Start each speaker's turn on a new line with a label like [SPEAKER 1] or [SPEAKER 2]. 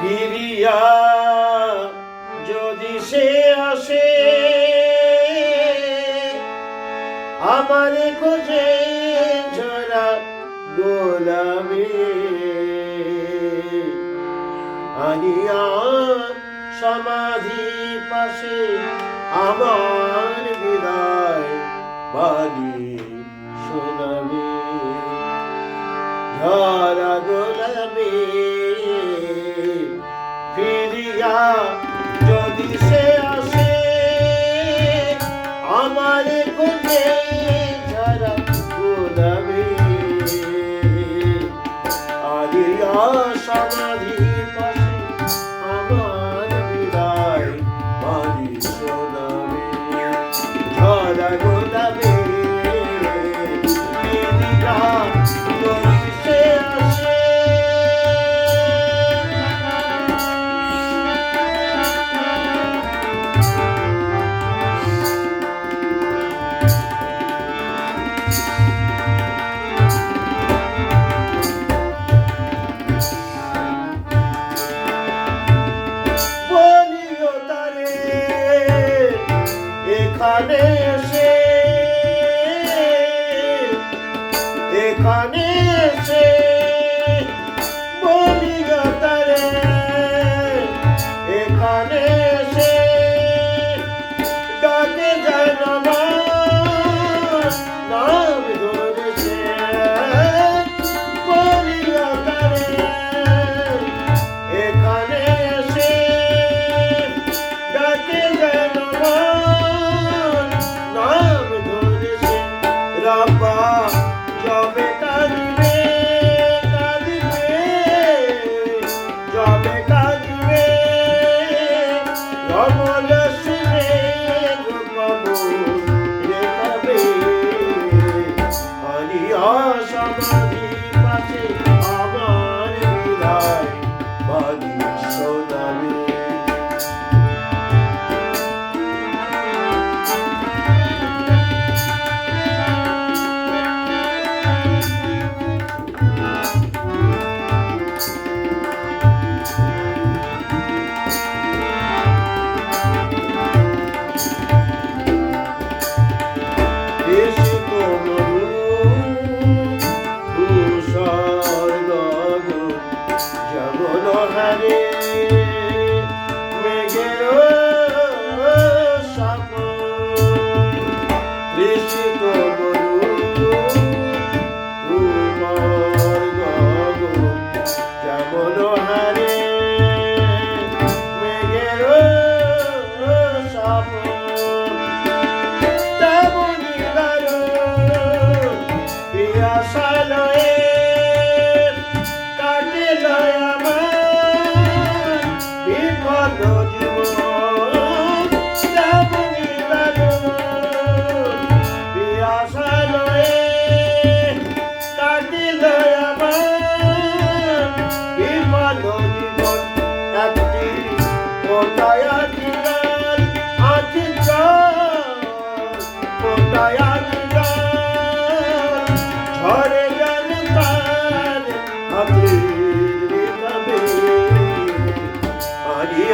[SPEAKER 1] ফিরিয়া যদি সে আসে, আমার খুঁজে ঝরা গোলামে আনিয়া সমাধি পাশে আমার বিদায় বাণী শোনাবে। ঝরা গোলামী যদি সে আসে, আমার কোনে ছাড়া গোলামি। আরিয়া সমাধি পাশে আমার বিদায় বাড়ি সোনামি। ঝরা গোলামি 呃那